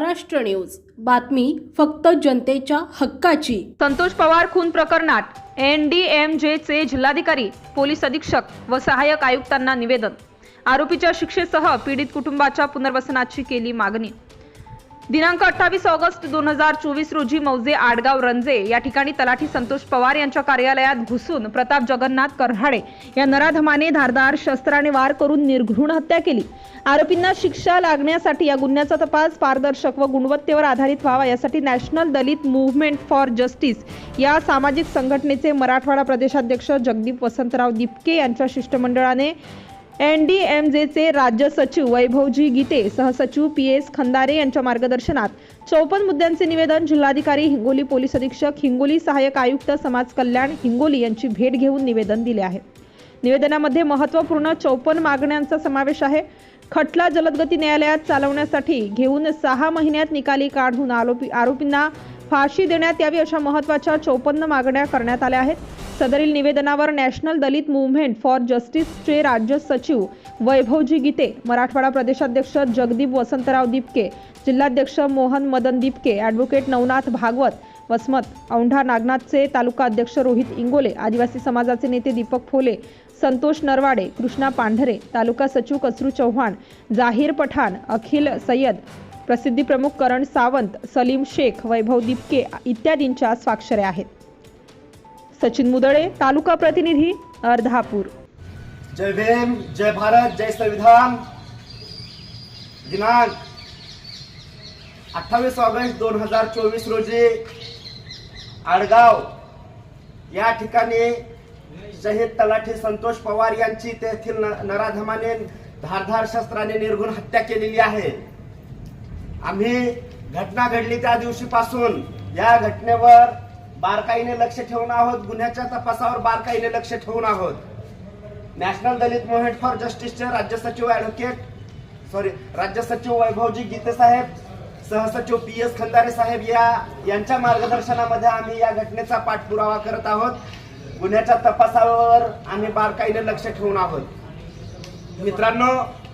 Maharashtra news. बातमी फक्त जनतेच्या हक्काची. संतोष पवार खून प्रकरणात एन डी एम जेचे जिल्हाधिकारी पोलीस अधीक्षक व सहाय्यक आयुक्तांना निवेदन. आरोपीच्या शिक्षेसह पीडित कुटुंबाच्या पुनर्वसनाची केली मागणी. दिनांक अठ्ठावीस ऑगस्ट दोन हजार चोवीस रोजी मौजे आडगाव रंजे या ठिकाणी तलाठी संतोष पवार यांच्या कार्यालयात घुसून प्रताप जगन्नाथ करहाडे या नराधमाने धारदार शस्त्राने वार करून निर्घृण हत्या केली. आरोपींना शिक्षा लागण्यासाठी या गुन्ह्याचा तपास पारदर्शक व गुणवत्तेवर आधारित व्हावा यासाठी national Dalit movement for justice या सामाजिक संघटनेचे मराठवाडा प्रदेशाध्यक्ष जगदीप वसंतराव दिपके यांच्या शिष्टमंडळाने एनडीएमजेचे राज्य सचिव वैभवजी गीते सहसचिव पी एस खंदारे यांच्या मार्गदर्शनात चौपन्न मुद्द्यांचे निवेदन जिल्हाधिकारी हिंगोली पोलीस अधीक्षक हिंगोली सहाय्यक आयुक्त समाज कल्याण हिंगोली यांची भेट घेऊन निवेदन दिले आहे. निवेदनामध्ये महत्त्वपूर्ण चौपन्न मागण्यांचा समावेश आहे. खटला जलदगती न्यायालयात चालवण्यासाठी घेऊन सहा महिन्यात निकाली काढून आरोपी आरोपींना फाशी देण्यात यावी अशा महत्त्वाच्या चौपन्न मागण्या करण्यात आल्या आहेत. सदरील निवेदनावर नॅशनल दलित मुव्हमेंट फॉर जस्टिसचे राज्य सचिव वैभवजी गीते मराठवाडा प्रदेशाध्यक्ष जगदीप वसंतराव दिपके जिल्हाध्यक्ष मोहन मदन दिपके ॲडव्होकेट नवनाथ भागवत वसमत औंढा नागनाथचे तालुका अध्यक्ष रोहित इंगोले आदिवासी समाजाचे नेते दीपक फोले संतोष नरवाडे कृष्णा पांढरे तालुका सचिव कचरू चव्हाण जाहीर पठाण अखिल सय्यद प्रसिद्धी प्रमुख करण सावंत सलीम शेख वैभव दिपके इत्यादींच्या स्वाक्षऱ्या आहेत. सचिन मुदळे तालुका प्रतिनिधी अर्धापूर. जय भीम जय भारत जय संविधान. दिनांक अठ्ठावीस ऑगस्ट दोन हजार चोवीस रोजी आडगाव या ठिकाणी शहीद तलाठी संतोष पवार यांची तेथील न- नराधमाने धारधार शस्त्राने निर्गुण हत्या केलेली आहे. आम्ही घटना घडली त्या दिवशीपासून. या घटनेवर बारकाईने लक्ष ठेवून आहोत. गुन्ह्याच्या तपासावर बारकाईने लक्ष ठेवून आहोत. नॅशनल दलित मुव्हमेंट फॉर जस्टिसचे राज्य सचिव ॲडव्होकेट सॉरी राज्य सचिव वैभवजी गीते साहेब सहसचिव पी एस खंदारे साहेब या यांच्या मार्गदर्शनामध्ये आम्ही या घटनेचा पाठपुरावा करत आहोत. गुन्ह्याच्या तपासावर आम्ही बारकाईने लक्ष ठेवून आहोत. मित्रांनो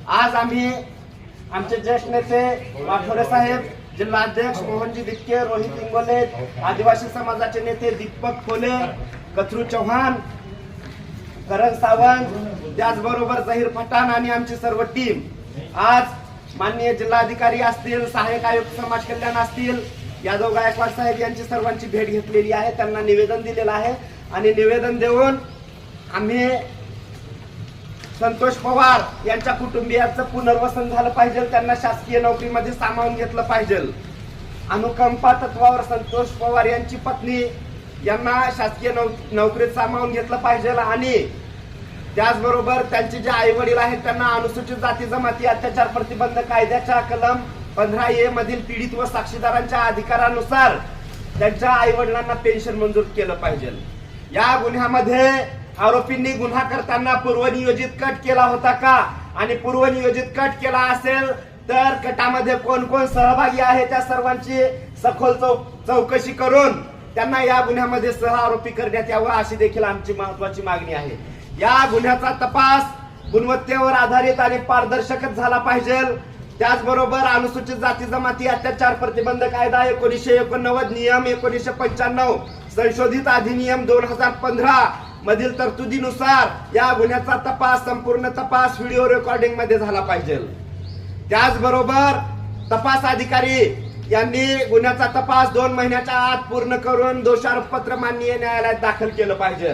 आज आम्ही आमचे ज्येष्ठ नेते वाठोरे साहेब जिल्हाध्यक्ष मोहनजी दिक्के रोहित इंगोले आदिवासी समाजाचे नेते दीपक खोले कथरू चव्हाण करण सावंत त्याचबरोबर जहीर पठाण आणि आमची सर्व टीम. आज माननीय जिल्हाधिकारी असतील सहाय्यक आयुक्त समाज कल्याण असतील यादव गायकवाड साहेब यांची सर्वांची भेट घेतलेली आहे त्यांना निवेदन दिलेलं आहे. आणि निवेदन देऊन आम्ही संतोष पवार यांच्या कुटुंबियांचं पुनर्वसन झालं पाहिजे त्यांना शासकीय नोकरीमध्ये सामावून घेतलं पाहिजे. अनुकंपा तत्वावर संतोष पवार यांची पत्नी यांना शासकीय नौ- नोकरीत सामावून घेतलं पाहिजे आणि त्याचबरोबर त्यांचे जे आई वडील आहेत त्यांना अनुसूचित जाती जमाती अत्याचार प्रतिबंध कायद्याच्या कलम पंधरा ए मधील पीडित व साक्षीदारांच्या अधिकारानुसार त्यांच्या आई वडिलांना पेन्शन मंजूर केलं पाहिजे. या गुन्ह्यामध्ये आरोपींनी गुन्हा करताना पूर्वनियोजित कट केला होता का? आणि पूर्वनियोजित कट केला असेल तर कटामध्ये कोण कोण सहभागी आहे त्या सर्वांची सखोल चौ- चौकशी करून त्यांना या गुन्ह्यामध्ये सह आरोपी करण्यात यावं अशी देखील आमची महत्वाची मागणी आहे. या गुन्ह्याचा तपास गुणवत्तेवर आधारित आणि पारदर्शकच झाला पाहिजे. त्याचबरोबर अनुसूचित जाती जमाती अत्याचार प्रतिबंध कायदा एकोणीसशे एकोणनव्वद नियम एकोणीसशे पंच्याण्णव संशोधित अधिनियम दोन हजार पंधरा मधील तरतुदीनुसार या गुन्ह्याचा तपास संपूर्ण तपास व्हिडिओ रेकॉर्डिंगमध्ये झाला पाहिजे. त्याचबरोबर तपास अधिकारी यांनी गुन्ह्याचा तपास दोन महिन्याच्या आत पूर्ण करून दोषारोपपत्र माननीय न्यायालयात दाखल केलं पाहिजे.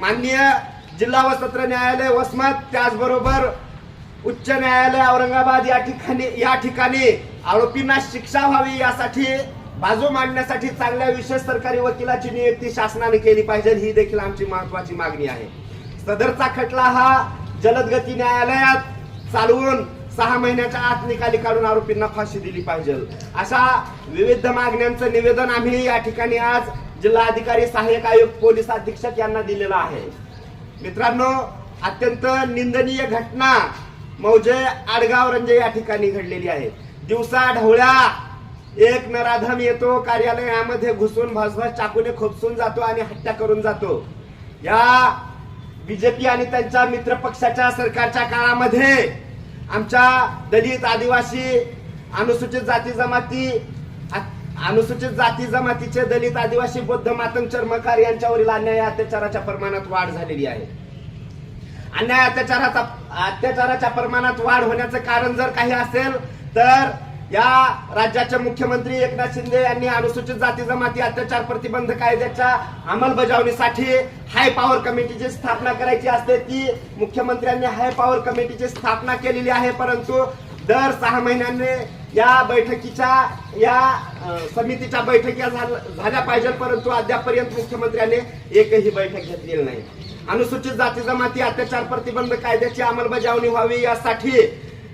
माननीय जिल्हा व सत्र न्यायालय वसमत त्याचबरोबर उच्च न्यायालय औरंगाबाद या ठिकाणी या ठिकाणी आरोपींना शिक्षा व्हावी यासाठी बाजू मांडण्यासाठी चांगल्या विशेष सरकारी वकिलाची नियुक्ती शासनाने केली पाहिजे. ही देखील आमची महत्वाची मागणी आहे. सदरचा खटला हा जलदगती न्यायालयात चालवून सहा महिन्याच्या आत निकाली काढून आरोपींना फाशी दिली पाहिजे. अशा विविध मागण्यांचं निवेदन आम्ही या ठिकाणी आज जिल्हाधिकारी सहाय्यक आयुक्त पोलीस अधीक्षक यांना दिलेलं आहे. मित्रांनो अत्यंत निंदनीय घटना मौजे आडगाव रंजे या ठिकाणी घडलेली आहे. दिवसा ढवळ्या एक नराधम येतो कार्यालयामध्ये घुसून भसभस चाकूने खोपसून जातो आणि हत्या करून जातो. या बीजेपी आणि त्यांच्या मित्र पक्षाच्या सरकारच्या काळामध्ये आमच्या दलित आदिवासी अनुसूचित जाती जमाती अनुसूचित जाती जमातीचे दलित आदिवासी बौद्ध मातंग चर्मकार यांच्यावरील अन्याय अत्याचाराच्या प्रमाणात वाढ झालेली आहे. अन्याय अत्याचाराचा अत्याचाराच्या प्रमाणात वाढ होण्याचं कारण जर काही असेल तर या राज्याचे मुख्यमंत्री एकनाथ शिंदे यांनी अनुसूचित जाती जमाती अत्याचार प्रतिबंध कायद्याच्या अंमलबजावणीसाठी हाय पॉवर कमिटीची स्थापना करायची असते. ती मुख्यमंत्र्यांनी हाय पॉवर कमिटीची स्थापना केलेली आहे. परंतु दर सहा महिन्यांनी या बैठकीच्या या समितीच्या बैठकी झाल्या पाहिजे परंतु अद्यापर्यंत मुख्यमंत्र्यांनी एकही बैठक घेतलेली नाही. अनुसूचित जाती जमाती अत्याचार प्रतिबंध कायद्याची अंमलबजावणी व्हावी यासाठी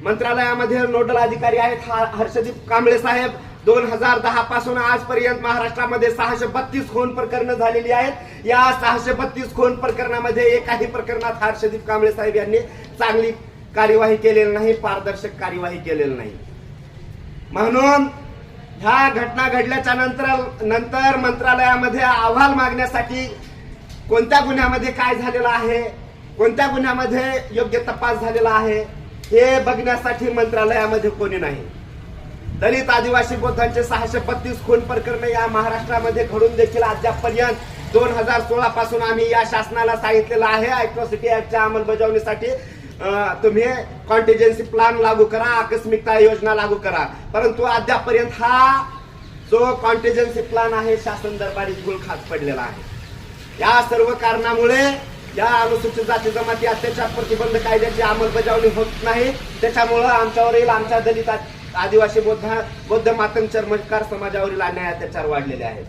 मंत्रालयामध्ये नोडल अधिकारी आहेत हा- हर्षदीप कांबळे साहेब. दोन हजार दहा पासून आजपर्यंत महाराष्ट्रामध्ये सहाशे बत्तीस खून प्रकरणं झालेली आहेत. या सहाशे बत्तीस खून प्रकरणामध्ये एकाही प्रकरणात हर्षदीप कांबळे साहेब यांनी चांगली कार्यवाही केलेली नाही पारदर्शक कार्यवाही केलेली नाही. म्हणून ह्या घटना घडल्याच्या नंतर नंतर मंत्रालयामध्ये अहवाल मागण्यासाठी कोणत्या गुन्ह्यामध्ये काय झालेलं आहे कोणत्या गुन्ह्यामध्ये योग्य तपास झालेला आहे हे बघण्यासाठी मंत्रालयामध्ये कोणी नाही. दलित आदिवासी बौद्धांचे सहाशे बत्तीस खून प्रकरण या महाराष्ट्रामध्ये घडून देखील अद्यापपर्यंत दोन हजार सोळा पासून आम्ही या शासनाला सांगितलेलं आहे. अॅट्रॉसिटी ऍक्टच्या अंमलबजावणीसाठी तुम्ही कॉन्टिजन्सी प्लान लागू करा आकस्मिकता योजना लागू करा. परंतु अद्यापपर्यंत हा जो कॉन्टिजन्सी प्लान आहे शासन दरबारी गुल खात पडलेला आहे. या सर्व कारणामुळे या अनुसूचित जाती जमाती अत्याचार प्रतिबंध कायद्याची अंमलबजावणी होत नाही. त्याच्यामुळं आमच्यावरील आमच्या दलित आदिवासी बौद्ध बौद्ध मातंग चर्मकार समाजावरील अन्याय अत्याचार वाढलेले आहेत.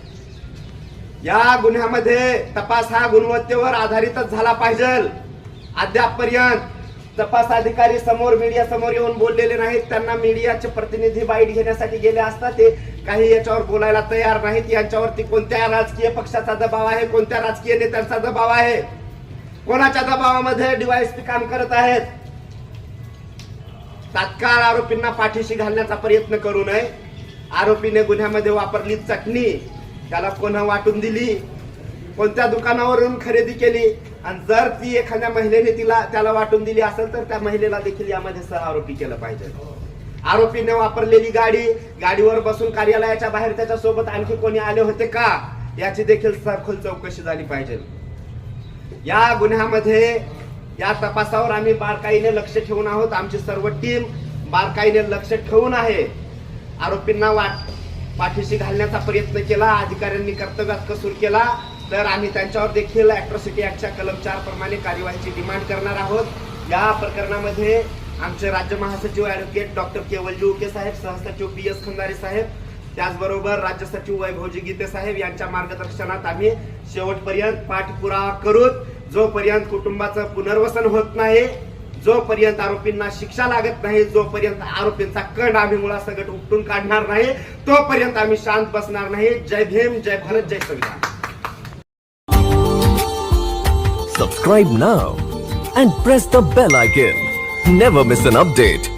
या गुन्ह्यामध्ये तपास हा गुणवत्तेवर आधारितच झाला पाहिजे. अद्यापपर्यंत तपास अधिकारी समोर मीडिया समोर येऊन बोललेले नाहीत. त्यांना मीडियाचे प्रतिनिधी बाईट घेण्यासाठी गेले असता ते काही याच्यावर बोलायला तयार नाहीत. यांच्यावरती कोणत्या राजकीय पक्षाचा दबाव आहे कोणत्या राजकीय नेत्यांचा दबाव आहे? कोणाच्या दबावामध्ये डीवायएसपी काम करत आहेत? तात्काळ आरोपींना पाठीशी घालण्याचा प्रयत्न करू नये. आरोपीने गुन्ह्यामध्ये वापरली चटणी त्याला कोणा वाटून दिली कोणत्या दुकानावरून खरेदी केली आणि जर ती एखाद्या महिलेने तिला त्याला वाटून दिली असेल तर त्या महिलेला देखील यामध्ये सह आरोपी केलं पाहिजे. आरोपीने वापरलेली गाडी गाडीवर बसून कार्यालयाच्या बाहेर त्याच्या सोबत आणखी कोणी आले होते का? याची देखील सखोल चौकशी झाली पाहिजे. या गुन्ह्यामध्ये या तपासावर आम्ही बारकाईने लक्ष ठेवून आहोत. आमची सर्व टीम बारकाईने लक्ष ठेवून आहे. आरोपींना वाट पाठीशी घालण्याचा प्रयत्न केला अधिकाऱ्यांनी कर्तव्यात कसूर केला तर आम्ही त्यांच्यावर देखील अॅट्रॉसिटी ऍक्टच्या कलम चार प्रमाणे कार्यवाहीची डिमांड करणार आहोत. या प्रकरणामध्ये आमचे राज्य महासचिव ॲडव्होकेट डॉक्टर केवलजी उके साहेब सहसचिव पी एस खंदारे साहेब त्याचबरोबर राज्य सचिव वैभवजी गीते साहेब यांच्या मार्गदर्शनात आम्ही शेवटपर्यंत पाठपुरावा करून जोपर्यंत कुटुंबाचं पुनर्वसन होत नाही जोपर्यंत आरोपींना शिक्षा लागत नाही जोपर्यंत आरोपींचा कड आम्ही मुळासकट उपटून काढणार नाही तोपर्यंत आम्ही शांत बसणार नाही जय भीम जय भारत जय संविधान Subscribe now and press the bell icon. Never miss an update.